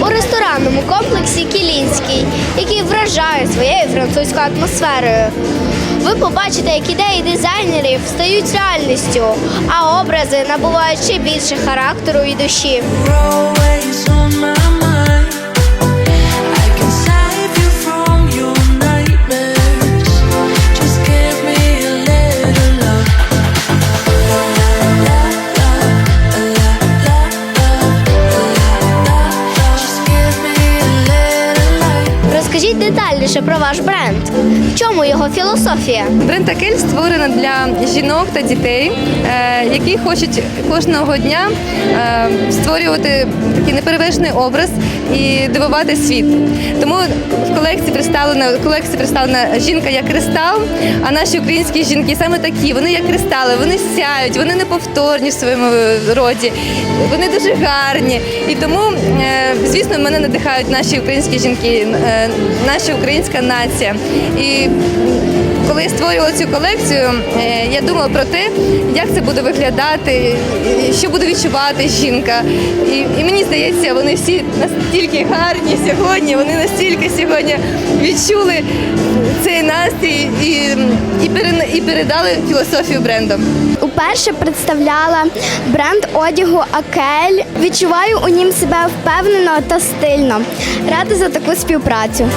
У ресторанному комплексі Кілінський, який вражає своєю французькою атмосферою. Ви побачите, як ідеї дизайнерів стають реальністю, а образи набувають ще більше характеру і душі. Детальніше про ваш бренд. В чому його філософія? Бренд Акель створена для жінок та дітей, е, які хочуть кожного дня е, створювати такий неперевершений образ і дивувати світ. Тому в колекції представлена в представлена жінка як кристал. А наші українські жінки саме такі. Вони як кристали, вони сяють, вони неповторні в своєму роді, вони дуже гарні. І тому, е, звісно, мене надихають наші українські жінки, е, наша українська нація. І коли я створювала цю колекцію, е, я думала про те, як це буде виглядати, що буде відчувати жінка. І, і мені здається, вони всі настільки гарні сьогодні, вони настільки сьогодні відчули цей настрій і, і, і передали філософію бренду. Уперше представляла бренд одягу Акель. Відчуваю у нім себе впевнено та стильно. Рада за таку співпрацю.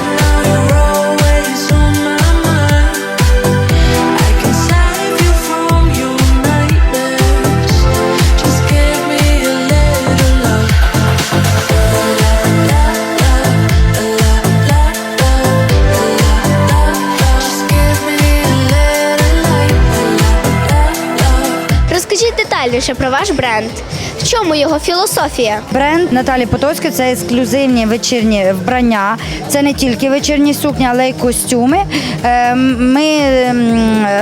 Розкажіть детальніше про ваш бренд. В чому його філософія? Бренд Наталі Потоцької це ексклюзивні вечірні вбрання. Це не тільки вечірні сукні, але й костюми. Е, Ми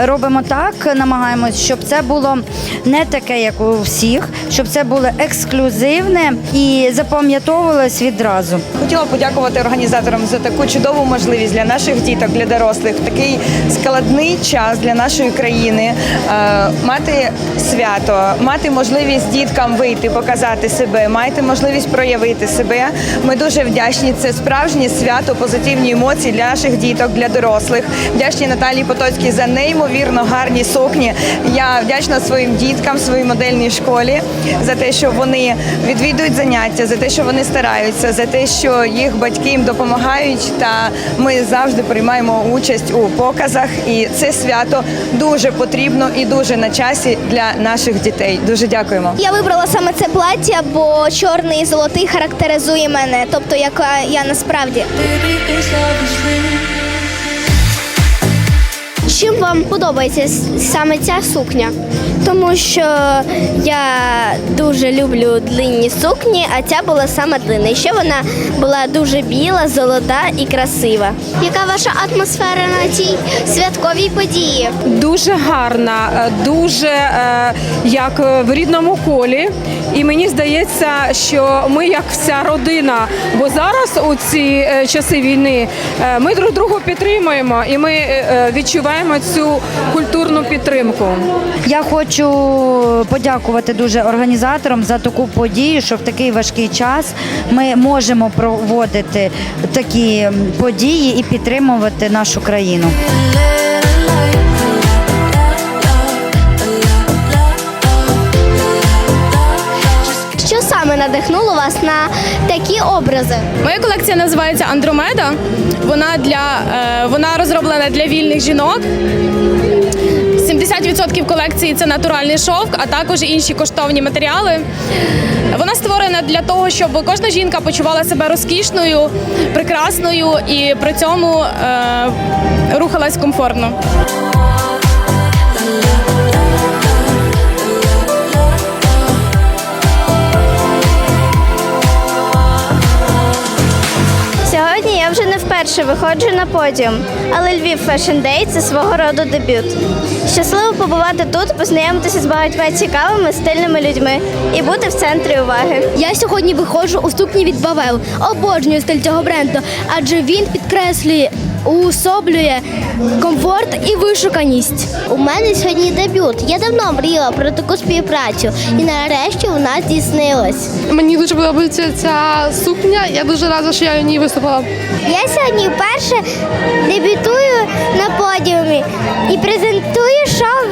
робимо так, намагаємось, щоб це було не таке, як у всіх, щоб це було ексклюзивне і запам'ятовувалось відразу. Хотіла подякувати організаторам за таку чудову можливість для наших діток, для дорослих в такий складний час для нашої країни е, мати свято, мати можливість діткам вийти, показати себе, мати можливість проявити себе. Ми дуже вдячні. Це справжнє свято, позитивні емоції для наших діток, для дорослих. Вдячні Наталії Потоцькій за неймовірно гарні сукні. Я вдячна своїм діткам, своїй модельній школі за те, що вони відвідують заняття, за те, що вони стараються, за те, що їх батьки їм допомагають. Та ми завжди приймаємо участь у показах. І це свято дуже потрібно і дуже на часі для наших дітей. Дуже дякуємо. Я вибрала саме це плаття, бо чорний і золотий характеризує мене, тобто яка я насправді. Чим вам подобається саме ця сукня? Тому що я дуже люблю длинні сукні, а ця була саме длинна. І ще вона була дуже біла, золота і красива. Яка ваша атмосфера на цій святковій події? дуже гарна, е, дуже е, як е, в рідному колі. І мені здається, що ми як вся родина, бо зараз у ці часи війни ми друг другу підтримуємо і ми е, е, цю культурну підтримку. Я хочу подякувати дуже організаторам за таку подію, що в такий важкий час ми можемо проводити такі події і підтримувати нашу країну. Надихнуло вас на такі образи? Моя колекція називається Андромеда. Вона для е, вона розроблена для вільних жінок. 70% колекції це натуральний шовк, а також інші коштовні матеріали. Вона створена для того, щоб кожна жінка почувала себе розкішною, прекрасною і при цьому е, рухалась комфортно. Вже не вперше виходжу на подіум, але Львів Fashion Day – це свого роду дебют. Щасливо побувати тут, познайомитися з багатьма цікавими стильними людьми і бути в центрі уваги. Я сьогодні виходжу у сукні від Бавел. Обожнюю стиль цього бренду, адже він підкреслює уособлює комфорт і вишуканість. У мене сьогодні дебют. Я давно мріяла про таку співпрацю, і нарешті вона здійснилась. Мені дуже подобається ця сукня. Я дуже рада, що я в ній виступила. Я сьогодні вперше дебютую на подіумі і презентую шоу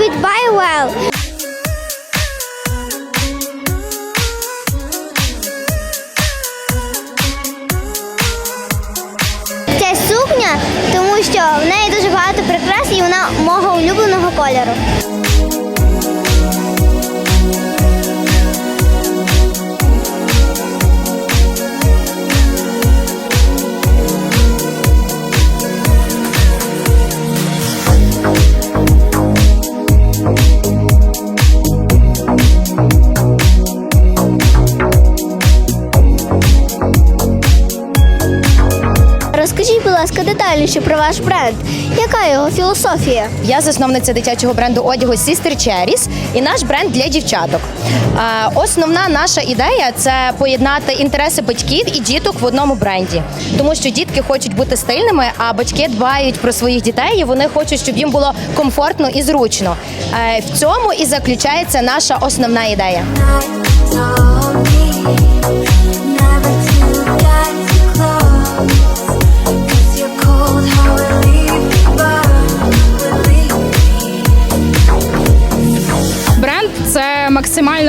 детальніше про ваш бренд. Яка його філософія? Я засновниця дитячого бренду одягу Sister Cherries і наш бренд для дівчаток. Основна наша ідея це поєднати інтереси батьків і діток в одному бренді, тому що дітки хочуть бути стильними, а батьки дбають про своїх дітей. і Вони хочуть, щоб їм було комфортно і зручно. Е, В цьому і заключається наша основна ідея.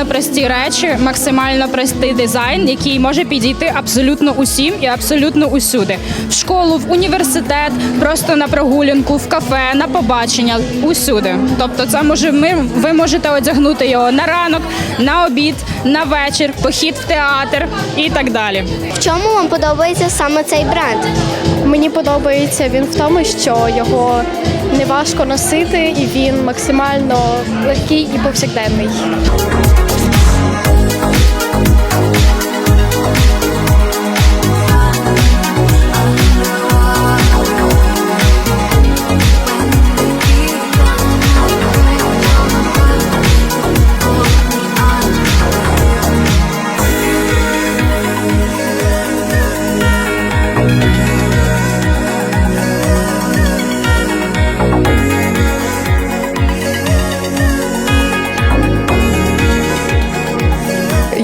Максимально прості речі, максимально простий дизайн, який може підійти абсолютно усім і абсолютно усюди. В школу, в університет, просто на прогулянку, в кафе, на побачення, усюди. Тобто, це може ми ви можете одягнути його на ранок, на обід, на вечір, похід в театр і так далі. В чому вам подобається саме цей бренд? Мені подобається він в тому, що його не важко носити, і він максимально легкий і повсякденний.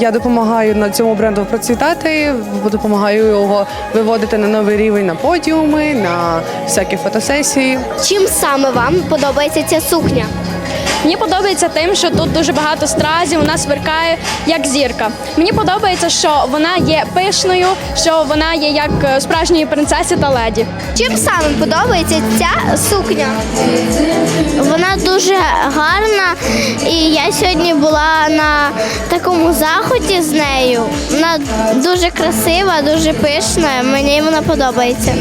Я допомагаю на цьому бренду процвітати, допомагаю його виводити на новий рівень на подіуми, на всякі фотосесії. Чим саме вам подобається ця сукня? Мені подобається тим, що тут дуже багато стразів, вона сверкає як зірка. Мені подобається, що вона є пишною, що вона є як е, справжньої принцеси та леді. Чим саме подобається ця сукня? Вона дуже гарна, і я сьогодні була на такому заході з нею. Вона дуже красива, дуже пишна. Мені вона подобається.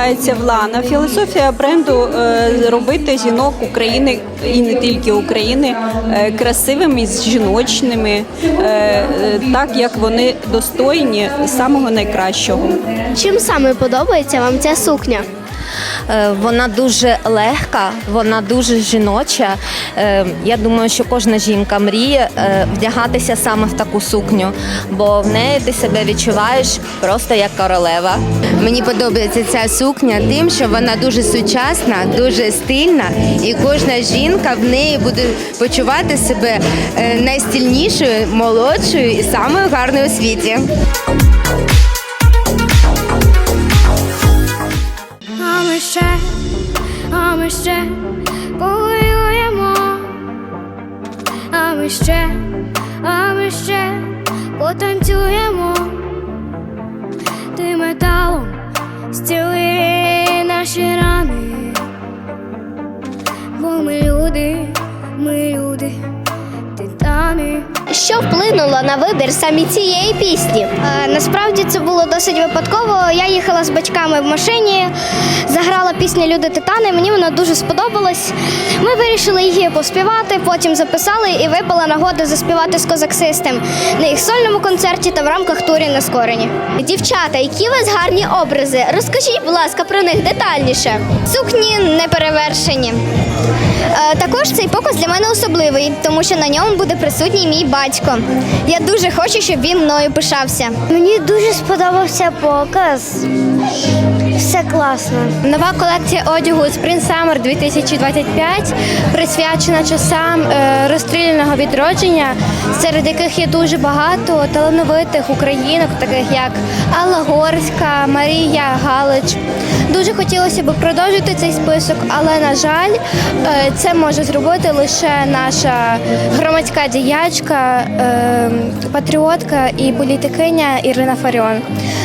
Називається Влана. Філософія бренду е, робити жінок України і не тільки України е, красивими, жіночними, е, так як вони достойні самого найкращого. Чим саме подобається вам ця сукня? Е, Вона дуже легка, вона дуже жіноча. Е, Я думаю, що кожна жінка мріє е, вдягатися саме в таку сукню, бо в неї ти себе відчуваєш просто як королева. Мені подобається ця сукня тим, що вона дуже сучасна, дуже стильна, і кожна жінка в неї буде почувати себе найстильнішою, молодшою і самою гарною у світі. Ми ще повоюємо, а ми ще, а ми ще потанцюємо, ти металом зціли наші рани, Що вплинуло на вибір саме цієї пісні? Е, Насправді це було досить випадково. Я їхала з батьками в машині, заграла пісню Люди Титани. Мені вона дуже сподобалась. Ми вирішили її поспівати, потім записали і випала нагода заспівати з козаксистем на їх сольному концерті та в рамках турі на скорені. Дівчата, які у вас гарні образи? Розкажіть, будь ласка, про них детальніше. Сукні не перевершені. Також цей показ для мене особливий, тому що на ньому буде присутній мій батько. Я дуже хочу, щоб він мною пишався. Мені дуже сподобався показ. Все класно. Нова колекція одягу Spring Summer 2025 присвячена часам е, розстріляного відродження, серед яких є дуже багато талановитих українок, таких як Алла Горська, Марія Галич. Дуже хотілося б продовжити цей список, але на жаль, е, це може зробити лише наша громадська діячка, е, патріотка і політикиня Ірина Фаріон.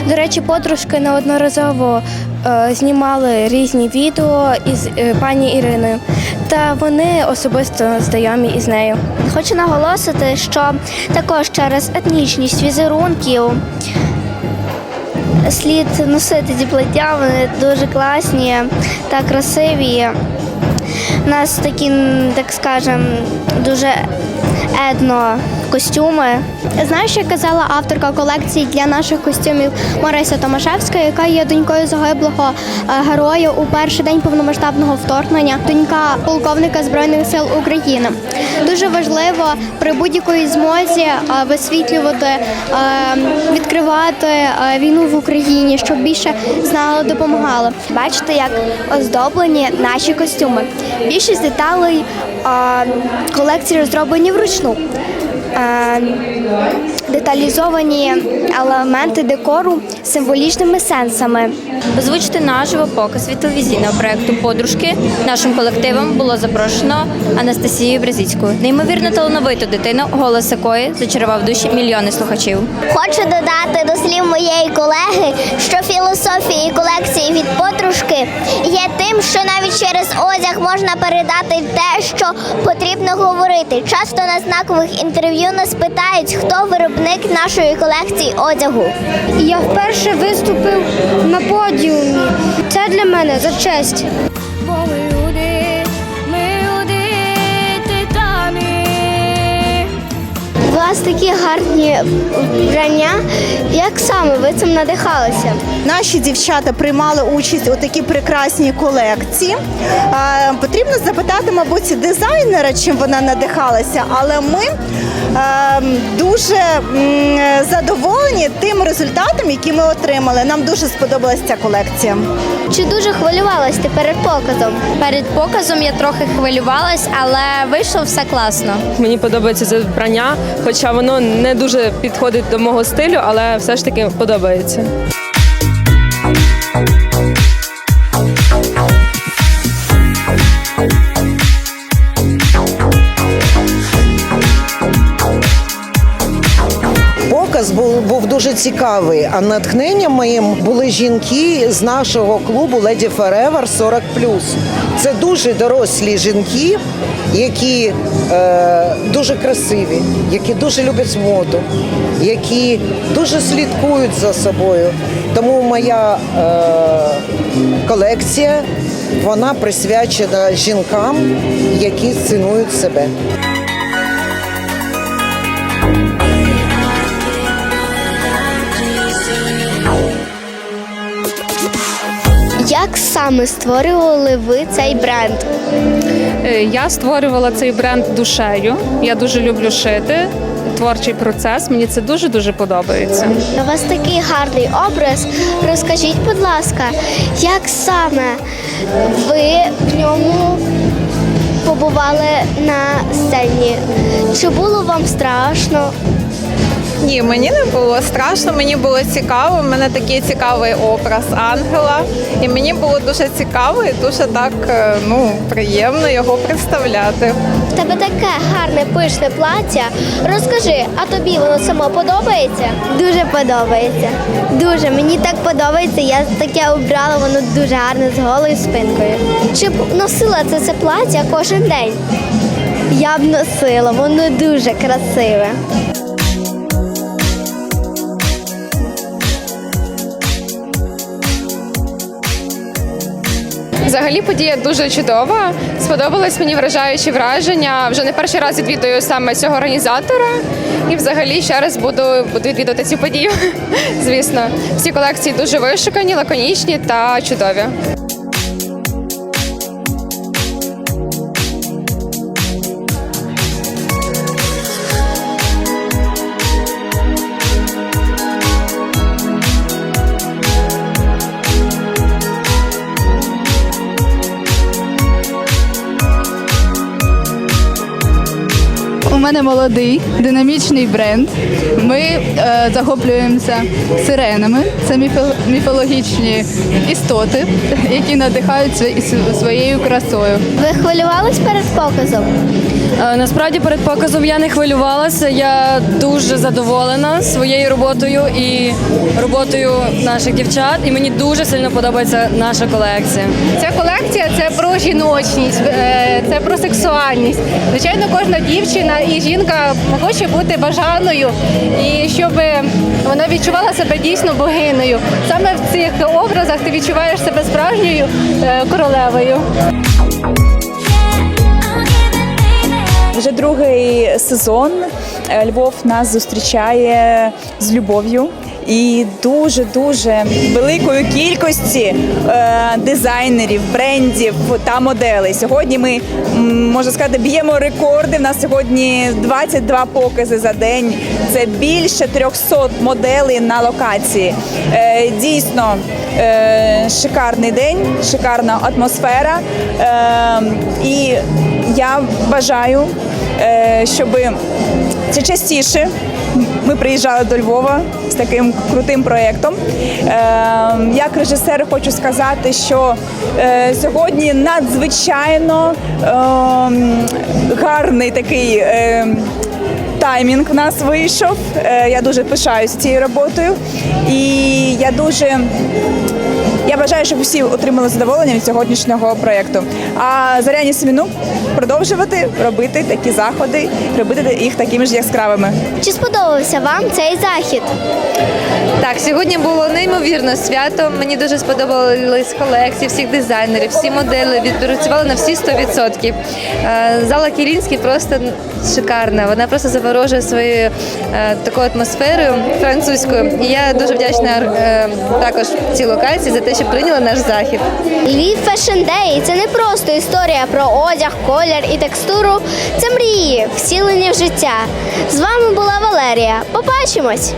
До речі, подружки неодноразово е, знімали різні відео із пані Іриною, та вони особисто знайомі із нею. Хочу наголосити, що також через етнічність візерунків слід носити ці плаття, вони дуже класні та красиві. У нас такі, так скажем, дуже едно костюми. Знаєш, що казала авторка колекції для наших костюмів Марися Томашевська, яка є донькою загиблого е, героя у перший день повномасштабного вторгнення, донька полковника Збройних сил України. Дуже важливо при будь-якої змозі е, висвітлювати, е, відкривати війну в Україні, щоб більше знало, допомагало. Бачите, як оздоблені наші костюми. Більшість деталей колекції розроблені вручну. Е, Деталізовані елементи декору з символічними сенсами. Озвучити наживо показ від телевізійного проекту Подружки нашим колективом було запрошено Анастасію Брезіцьку. Неймовірно талановиту дитину, голос якої зачарував душі мільйони слухачів. Хочу додати до слів моєї колеги, що філософія і колекції від подружки є тим, що навіть через одяг можна передати те, що потрібно говорити. Часто на знакових інтерв'ю нас питають, хто виробник нашої колекції одягу. Я вперше виступив на подіумі. Це для мене за честь. Ми люди, ми люди. У вас такі гарні вбрання. Як саме ви цим надихалися? Наші дівчата приймали участь у такій прекрасній колекції. Е, Потрібно запитати, мабуть, дизайнера, чим вона надихалася, але ми дуже задоволені тим результатом, який ми отримали. Нам дуже сподобалася ця колекція. Чи дуже хвилювалась ти перед показом? Перед показом я трохи хвилювалась, але вийшло все класно. Мені подобається це вбрання, хоча воно не дуже підходить до мого стилю, але все ж таки подобається. Показ був, був дуже цікавий. А натхненням моїм були жінки з нашого клубу Леді Forever 40 Це дуже дорослі жінки, які е, дуже красиві, які дуже люблять моду, які дуже слідкують за собою. Тому моя е, колекція вона присвячена жінкам, які цінують себе. Саме створювали ви цей бренд? Е, Я створювала цей бренд душею. Я дуже люблю шити. Творчий процес. Мені це дуже дуже подобається. У вас такий гарний образ. Розкажіть, будь ласка, як саме ви в ньому побували на сцені? Чи було вам страшно? Ні, мені не було страшно, мені було цікаво. У мене такий цікавий образ ангела. І мені було дуже цікаво і дуже так е, ну, приємно його представляти. В тебе таке гарне пишне плаття. Розкажи, а тобі воно само подобається? Дуже подобається. Дуже мені так подобається. Я таке обрала, воно дуже гарне з голою спинкою. Чи б носила це це плаття кожен день? Я б носила, воно дуже красиве. Взагалі подія дуже чудова. Сподобалось мені вражаючі враження. Вже не перший раз відвідую саме цього організатора. І взагалі ще раз буду, буду відвідувати цю подію. Звісно, всі колекції дуже вишукані, лаконічні та чудові. Молодий динамічний бренд. Ми е, захоплюємося сиренами. Це міфологічні істоти, які надихають св- своєю красою. Ви хвилювались перед показом? Е, Насправді перед показом я не хвилювалася. Я дуже задоволена своєю роботою і роботою наших дівчат. І мені дуже сильно подобається наша колекція. Ця колекція це про жіночність, е, це про сексуальність. Звичайно, кожна дівчина і жінка хоче бути бажаною, і щоб вона відчувала себе дійсно богиною. Саме в цих образах ти відчуваєш себе справжньою е, королевою. Вже другий сезон е, Львов нас зустрічає з любов'ю. І дуже дуже великою кількості е, дизайнерів, брендів та моделей. Сьогодні ми можна сказати б'ємо рекорди. У нас сьогодні 22 покази за день. Це більше 300 моделей на локації. Е, дійсно е, шикарний день, шикарна атмосфера. Е, і я бажаю, е, щоб це частіше ми приїжджали до Львова з таким крутим проєктом. Е, Як режисер хочу сказати, що е, сьогодні надзвичайно е, гарний такий. е, Таймінг у нас вийшов. Е, Я дуже пишаюся цією роботою. І я дуже я бажаю, щоб всі отримали задоволення від сьогоднішнього проєкту. А Заряні Семіну продовжувати робити такі заходи, робити їх такими ж яскравими. Чи сподобався вам цей захід? Так, сьогодні було неймовірно свято. Мені дуже сподобались колекції всіх дизайнерів, всі моделі відпрацювали на всі 100%. Е, Зала Кілінський просто шикарна. Вона просто заворожує своєю е, такою атмосферою французькою. І я дуже вдячна е, також цій локації за те, що прийняли наш захід. Львів Fashion Day – це не просто історія про одяг, колір і текстуру. Це мрії, всілені в життя. З вами була Валерія. Побачимось!